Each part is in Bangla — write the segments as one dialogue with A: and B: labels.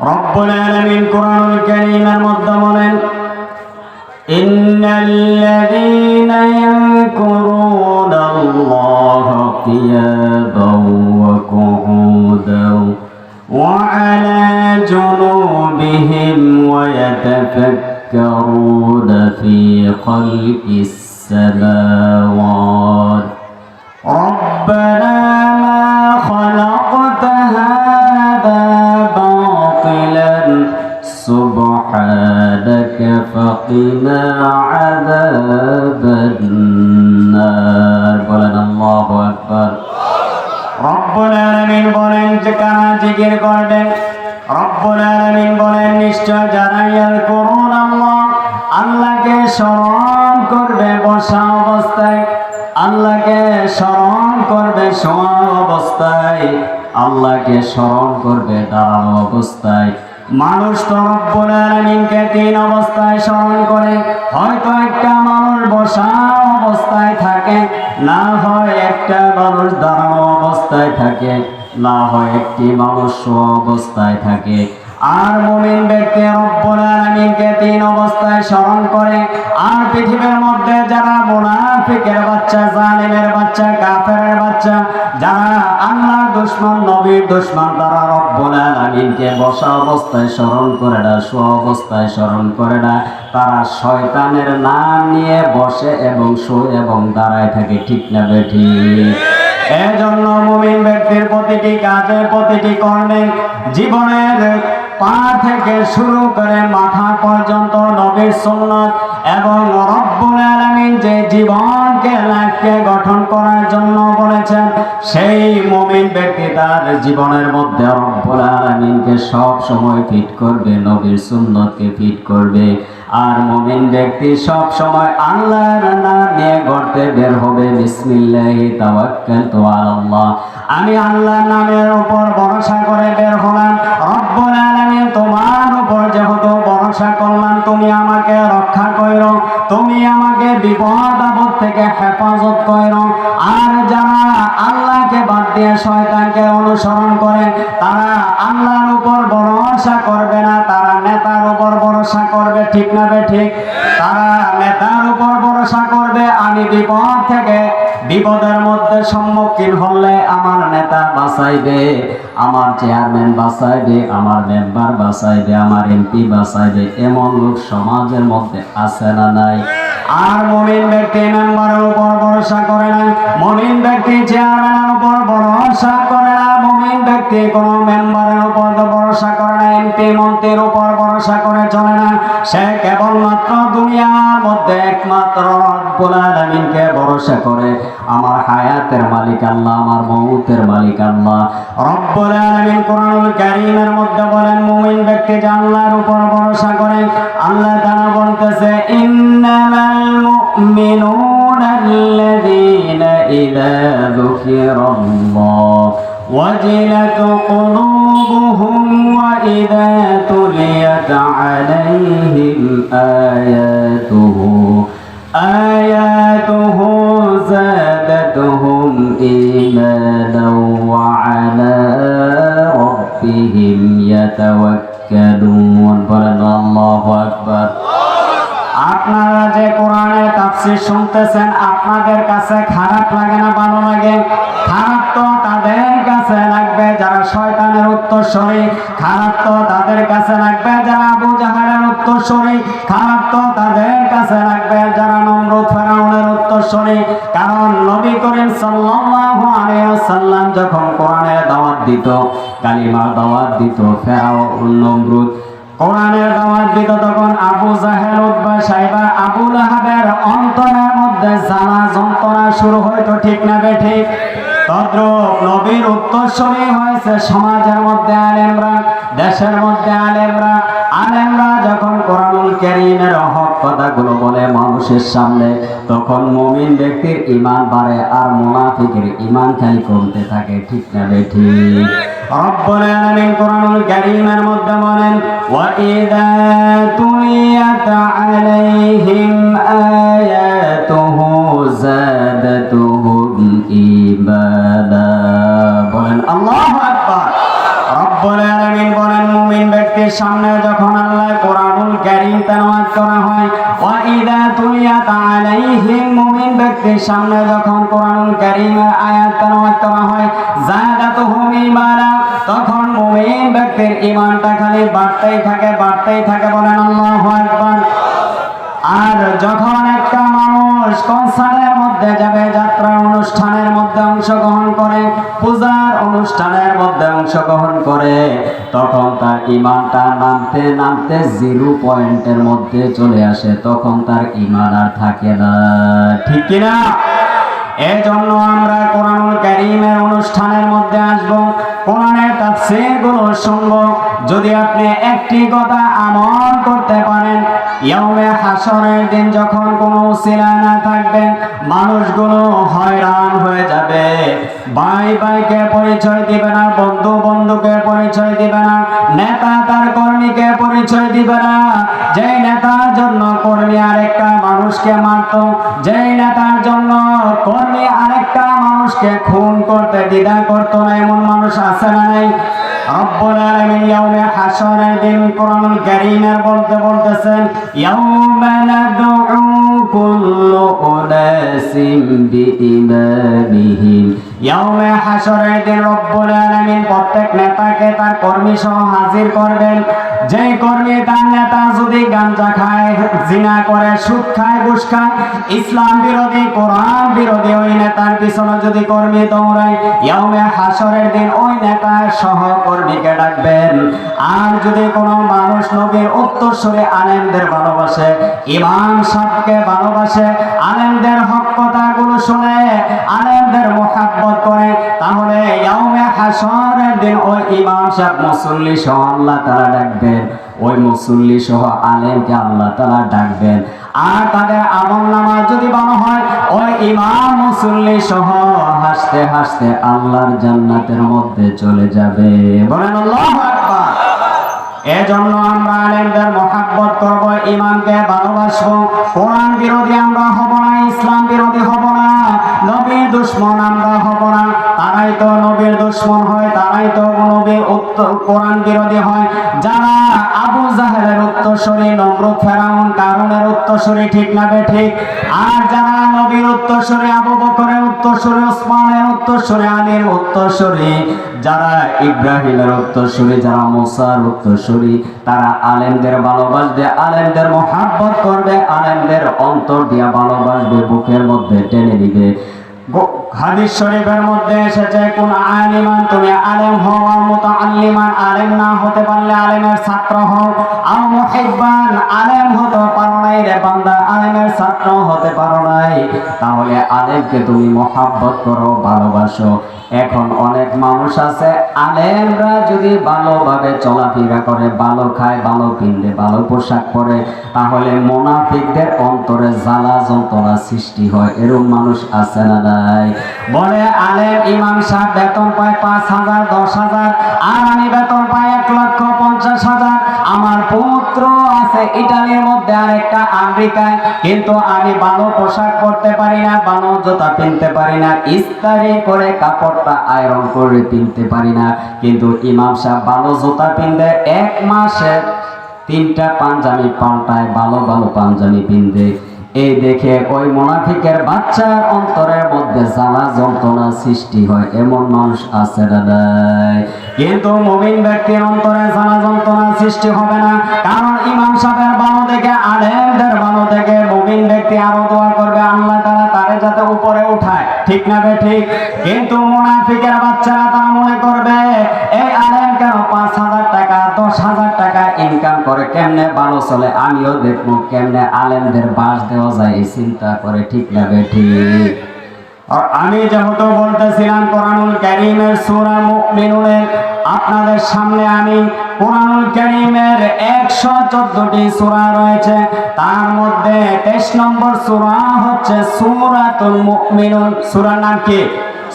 A: رب العالمين القران الكريم المضمون إن الذين ينكرون الله قيادا وقعودا وعلى جنوبهم ويتفكرون في خلق السماوات ربنا سبحانك فقنا عذاب النار বলেন الله أكبر রব্বুল আলামিন বলেন যে কারা জিকির করবেন রব্বুল আলামিন বলেন নিশ্চয় যারা ইয়াল করুন আল্লাহ আল্লাহকে স্মরণ করবে বসা অবস্থায় আল্লাহকে স্মরণ করবে শোয়া অবস্থায় আল্লাহকে স্মরণ করবে দাঁড়ানো অবস্থায়। মানুষ তো রব্বুল তিন অবস্থায় স্মরণ করে। হয়তো একটা মানুষ বসা অবস্থায় থাকে, না হয় একটা মানুষ দাঁড়ানো অবস্থায় থাকে, না হয় একটি মানুষ অবস্থায় থাকে। আর মুমিন ব্যক্তি রব্বুল আলামিনকে তিন অবস্থায় স্মরণ করে, আর পৃথিবীর মধ্যে যারা মুনাফিকের বাচ্চা, জালিমের বাচ্চা, কাফেরের বাচ্চা, যারা আল্লাহর দুশ্মন, নবীর দুশ্মন, তারা রব্বুল আলামিনকে বসা অবস্থায় স্মরণ করে না শোয়া অবস্থায় স্মরণ করে না তারা শয়তানের নাম নিয়ে বসে এবং শোয় এবং দাঁড়ায় থাকে, ঠিক না বেঠিক এজন্য মুমিন ব্যক্তির প্রতিটি কাজে, প্রতিটি কর্মে জীবনের পা থেকে শুরু করে মাথা পর্যন্ত নবীর সুন্নত এবং রব্বুল আলমিন যে জীবনকে, লাইফকে গঠন করার জন্য বলেছেন, সেই মুমিন ব্যক্তি তার জীবনের মধ্যে রব্বুল আলমিনকে সব সময় ফিট করবে, নবীর সুন্নতকে ফিট করবে। আর মুমিন ব্যক্তি সব সময় আল্লাহর নাম গড়তে বের হবে। বিসমিল্লাহি তাওয়াক্কালতু আলাল্লাহ। আমি আল্লাহর নামের উপর ভরসা করে বের হলাম। রব্বুল আলামিন তোমার উপর যেহেতু ভরসা করলাম, তুমি আমাকে রক্ষা করো তুমি আমাকে বিপদ আপদ থেকে হেফাজত করো আর যারা আল্লাহকে বাদ দিয়ে শয়তানকে অনুসরণ করে, তারা আল্লাহর উপর ভরসা করবে না, তারা নেতার উপর ভরসা করবে, ঠিক না বে ঠিক। তারা নেতার উপর ভরসা করবে, আমি বিপদ থেকে বিপদের মধ্যে সম্মুখীন হলে আমার নেতা বাঁচাইবে, আমার চেয়ারম্যান বাঁচাইবে, আমার মেম্বার বাঁচাইবে, আমার এমপি বাঁচাইবে, এমন লোক সমাজের মধ্যে আছে না নাই? আর মমিন ব্যক্তি মেম্বারের উপর ভরসা করে না। মমিন ব্যক্তি চেয়ারম্যানের উপর ভরসা করে না। মমিন ব্যক্তি কোন মেম্বারের উপর ভরসা করে না। এমপি মন্ত্রীর উপর ভরসা করে চলে না। সে কেবলমাত্র দুনিয়ার মধ্যে একমাত্র রব্বুল ভরসা করে। আমার হায়াতের মালিক আল্লাহ, আমার মৌতের মালিক আল্লাহ। রব্বুল আলামিন কোরআনুল কারীমের মধ্যে বলেন, মুমিন ব্যক্তি যে আল্লাহর উপর ভরসা করে, আল্লাহ তাআলা বলতেছে المؤمنون الذين إذا ذكر الله وجلت قلوبهم وإذا تليت عليهم آياته آياته زادتهم إيمانا وعلى ربهم يتوكلون. শুনতেছেন, আপনাদের কাছে খারাপ লাগে না, ভালো লাগে? খারাপ তো তাদের কাছে লাগবে, যারা শয়তানের উত্তরসূরি। খারাপ তো তাদের কাছে লাগবে, যারা আবু জাহালের উত্তরসূরি। খারাপ তো তাদের কাছে লাগবে, যারা নমরুদ ফেরাউনের উত্তরসূরি। কারণ নবী করিম সাল্লাল্লাহু আলাইহি ওয়াসাল্লাম যখন কোরআনের দাওয়াত দিত, কালিমার দাওয়াত দিত ফেরাউন নমরুদ কোরআনের দাওয়াত দিত তখন আবু জাহেল উদ্বা সাইবা, আবু লাহাবের অন্তরের মধ্যে জ্বালা যন্ত্রণা শুরু হইতো, ঠিক না ঠিক? তদ্রুপ নবীর উত্তরস্বরী হয়েছে সমাজের মধ্যে আলেমরা, দেশের মধ্যে আলেমরা আলেমরা যখন কোরআনুল কারীমের হক কথাগুলো বলে মানুষের সামনে, তখন মুমিন ব্যক্তির ইমান বাড়ে আর মুনাফিকের ইমান খালি কমতে থাকে। ঠিক না বে ঠিক? রব্বুল আলামিন কোরআনুল কারীমের মধ্যে বলেন ওয়া ইযা তুলিয়াত আলাইহিম আয়াতুহু জাদাতুহুম ঈমানা বলেন, আল্লাহু আকবার। রব্বুল ব্যক্তির সামনে যখন আল্লাহ কোরআনুল কারীম তেলাওয়াত করা হয় ওয়া ইদা তুলিয়াত আলাইহিম মুমিন, ব্যক্তির সামনে যখন কোরআনুল কারীমের আয়াত তেলাওয়াত করা হয় জাদাতুহুম ঈমানা, তখন মুমিন ব্যক্তির ঈমানটা খালি বাড়তেই থাকে বাড়তেই থাকে বলেন আল্লাহু আকবার। আর যখন একটা মানুষ কনসার্টের মধ্যে যাবে, যাত্রা অনুষ্ঠানের মধ্যে অংশগ্রহণ করে, পূজার অনুষ্ঠানের মধ্যে অংশগ্রহণ করে, তখন তার ইমানটা নামতে নামতে জিরো পয়েন্টের মধ্যে চলে আসে, তখন তার ইমান আর থাকে না। ঠিক কিনা? এই জন্য আমরা কোরআনুল কারীমের অনুষ্ঠানের মধ্যে আসব, কোরআনের তাফসীরগুলো শুনব। যদি আপনি একটি কথা আমল করতে পারেন ইয়াউমে হাসরের দিন যখন কোনো উসিলা না থাকবে মানুষগুলো হয়রান হয়ে যাবে। ভাই ভাইকে পরিচয় দিবে না, বন্ধু বন্ধুকে পরিচয় দিবে না, নেতা তার কর্মীকে পরিচয় দিবে না। যে নেতার জন্য কর্মী আরেকটা মানুষকে মারতো যে নেতার জন্য কর্মী আরেকটা মানুষকে খুন করতে, দ্বিধা করতো না, এমন মানুষ আছে না নাই? রব্বুল আলামিন ইয়াউমে হাসরের দিন কোরআনুল কারীমের বলতে বলতেছেন ইয়াউমা ندعو كل أناس بإمامهم. يوم حشر دين رب العالمين, প্রত্যেক নেতাকে তার কর্মী সহ হাজির করবেন। যেই কর্মী তার নেতা যদি গাঞ্জা খায়, জিনা করে, সুদ খায়, ইসলাম বিরোধী কোরআন বিরোধী ওই নেতার পিছনে যদি কর্মী দৌড়ায় ইয়াউমে হাসরের দিন ওই নেতার সহকর্মীকে ডাকবেন। আর যদি কোনো মানুষ নবীর উত্তরসূরি আলেমদের ভালোবাসে, ইমাম সাহকে ভালোবাসে, আলেমদের হক কথাগুলো শুনে, আলেমদের মোহাব্বত করে, তাহলে ইয়াউমে হাসরের দিন ওই ইমাম সাহেব মুসল্লি সহ আল্লাহ তারা ডাকবেন। ওই মুসল্লি সহ আলেমকে আল্লাহ তারা ডাকবেন। আর তাদের আমল নামা যদি ভালো হয়, ওই ইমাম, মুসল্লি সহ হাসতে হাসতে আল্লাহর জান্নাতের মধ্যে চলে যাবে। বলেন, আল্লাহু এজন্য আমরা আলেমদের মহাব্বত করব ইমানকে কোরআন বিরোধী আমরা হব না, ইসলাম বিরোধী হব না, নবীর দুশ্মন আমরা হব না। তারাই তো নবীর দুশ্মন হয়, তারাই তো নবীর কোরআন বিরোধী হয়। যারা আবু জাহেলের উত্তরসূরি নমরুদ ফেরাউন কারুনের উত্তরসূরি ঠিক না ঠিক? আর যারা নবীর উত্তরসূরি, আবু বকরের উত্তরসূরি ওসমানের উত্তরসূরি, আলীর উত্তরসূরি, যারা ইব্রাহিমের উত্তরসূরি, যারা মুসার উত্তরসূরি, তারা আলেমদের ভালোবাসবে, আলেমদের মহাব্বত করবে, আলেমদের অন্তর দিয়া ভালোবাসবে, বুকের মধ্যে টেনে দিবে হাদিস শরীফের মধ্যে এসেছে, কোন আলিমান, তুমি আলেম হও আর মুতাআল্লিমান, আলেম না হতে পারলে আলেমের ছাত্র হও। আর মুহিব্বান, আলেম হতে পারো নাই রে বান্দা, আলেমের ছাত্র হতে পারো নাই। তাহলে আলেমকে তুমি মহাব্বত করো, ভালোবাসো। এখন অনেক মানুষ আছে, আলেমরা যদি ভালোভাবে চলাফেরা করে, ভালো খায়, ভালো পিন্দে ভালো পোশাক পরে, তাহলে মোনাফিকদের অন্তরে জ্বালা যন্ত্রণা সৃষ্টি হয়। এরকম মানুষ আছে না নাই। বলে আলেম ইমাম সাহেব, বেতন পায় পাঁচ হাজার, দশ হাজার, আর আমি বেতন পাই এক লক্ষ পঞ্চাশ হাজার। আমার পুত্র আছে ইটালির মধ্যে আরেকটা আমেরিকায় কিন্তু আমি ভালো পোশাক পরতে পারি না ভালো জুতা কিনতে পারি না, ইস্তারি করে কাপড়টা আয়রন করে কিনতে পারি না। কিন্তু ইমাম সাহেব ভালো জুতা কিনতে এক মাসে তিনটা পাঞ্জাবি পাল্টায় ভালো ভালো পাঞ্জাবি পিনতে। এই দেখে ওই মোনাফিকের বাচ্চার অন্তরের মধ্যে জ্বালা যন্ত্রণা সৃষ্টি হয়। এমন মানুষ আছে দাদাই। কিন্তু মুমিন ব্যক্তির অন্তরে জ্বালা যন্ত্রণা সৃষ্টি হবে না। কারণ ইমাম সাহেবের ভালো দেখে, আলেমদের ভালো দেখে মুমিন ব্যক্তি আরও দোয়া করবে, আল্লাহ তারা তারে যাতে উপরে উঠায়। ঠিক না বে ঠিক? কিন্তু মুনাফিকের বাচ্চারা তারা মনে করবে এই আলেম কেন পাঁচ হাজার দশ হাজার টাকা ইনকাম করে কেমনে ভালো চলে? আমিও দেখব কেমনে আলেমদের বাস দেওয়া যায় চিন্তা করে ঠিক না ঠিক। আমি যেহেতু বলতেছিলাম কোরআনুল কারীমের সূরা মুমিনুনের, আপনাদের সামনে আমি কোরআনুল কারীমের একশো চোদ্দটি সূরা রয়েছে। তার মধ্যে তেইশ নম্বর সূরা হচ্ছে সূরাতুল মুমিনুন। সূরার নাম কি?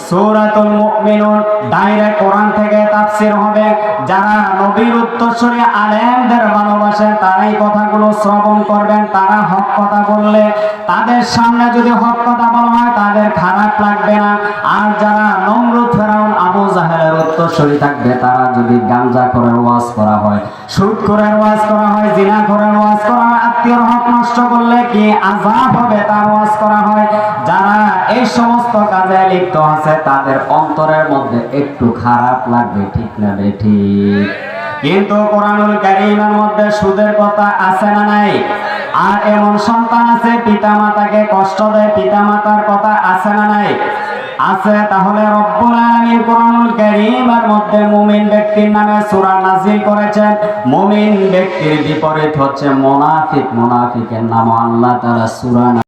A: সূরাতুল মুমিনুন, ডাইরেক্ট কোরআন থেকে তাফসীর হবে। যারা নবীর উত্তরসূরি আলেমদের ভালোবাসেন তারাই কথাগুলো শ্রবণ করবেন, তারা হক কথা বললে তাদের সামনে যদি হক কথা বলা হয়, তাদের খারাপ লাগবে না। আর যারা নমরুদ ফেরাউন, আবু জাহেলের উত্তরসূরি থাকবে, তারা যদি গাঞ্জা করে ওয়াজ করা হয়, সুদ করে ওয়াজ করা হয়, জিনা করে ওয়াজ করা হয়, আত্মীয়র হক নষ্ট করলে কি আজাব হবে তার ওয়াজ করা হয়? যারা এই সমস্ত কাজে লিপ্ত আছে, তাদের অন্তরের মধ্যে একটু খারাপ লাগবে, ঠিক না ঠিক? কিন্তু কোরআনুল কারীমের মধ্যে সুদের কথা আছে না নাই? আর এমন সন্তান আছে পিতা মাতাকে কষ্ট দেয় পিতা মাতার কথা আছে না নাই? আছে, তাহলে রব্বুল আলামিন কোরআনুল কারীমের মধ্যে মুমিন ব্যক্তির নামে সূরা নাজিল করেছেন। মুমিন ব্যক্তির বিপরীত হচ্ছে মুনাফিক। মুনাফিকের নাম আল্লাহ তাআলা সূরা